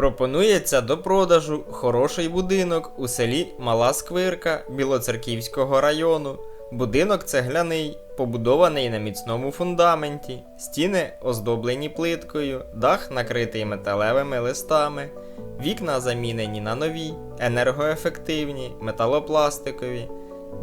Пропонується до продажу хороший будинок у селі Мала Сквирка Білоцерківського району. Будинок цегляний, побудований на міцному фундаменті, стіни оздоблені плиткою, дах накритий металевими листами, вікна замінені на нові, енергоефективні, металопластикові.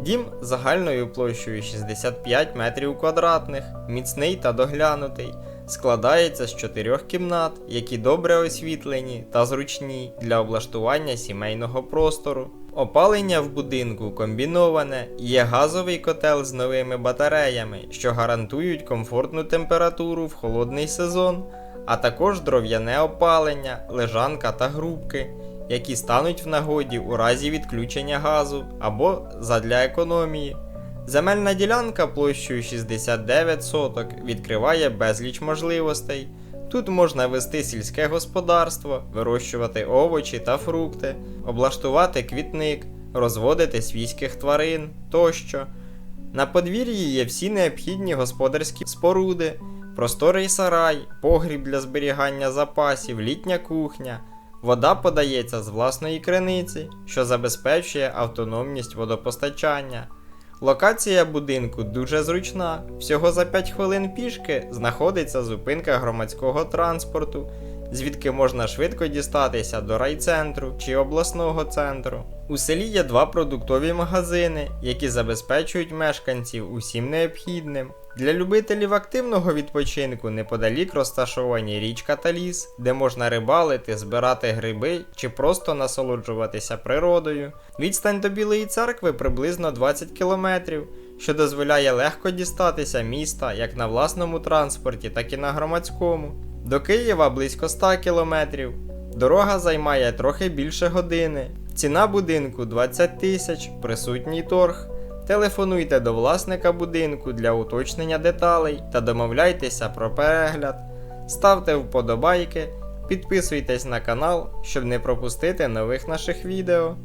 Дім загальною площею 65 метрів квадратних, міцний та доглянутий, складається з чотирьох кімнат, які добре освітлені та зручні для облаштування сімейного простору. Опалення в будинку комбіноване, є газовий котел з новими батареями, що гарантують комфортну температуру в холодний сезон, а також дров'яне опалення, лежанка та грубки, які стануть в нагоді у разі відключення газу або задля економії. Земельна ділянка площею 69 соток відкриває безліч можливостей. Тут можна вести сільське господарство, вирощувати овочі та фрукти, облаштувати квітник, розводити свійських тварин тощо. На подвір'ї є всі необхідні господарські споруди, просторий сарай, погріб для зберігання запасів, літня кухня. Вода подається з власної криниці, що забезпечує автономність водопостачання. Локація будинку дуже зручна. Всього за 5 хвилин пішки знаходиться зупинка громадського транспорту, звідки можна швидко дістатися до райцентру чи обласного центру. У селі є два продуктові магазини, які забезпечують мешканців усім необхідним. Для любителів активного відпочинку неподалік розташовані річка та ліс, де можна рибалити, збирати гриби чи просто насолоджуватися природою. Відстань до Білої церкви приблизно 20 кілометрів, що дозволяє легко дістатися міста як на власному транспорті, так і на громадському. До Києва близько 100 кілометрів. Дорога займає трохи більше години. Ціна будинку 20 тисяч, присутній торг. Телефонуйте до власника будинку для уточнення деталей та домовляйтеся про перегляд. Ставте вподобайки, підписуйтесь на канал, щоб не пропустити нових наших відео.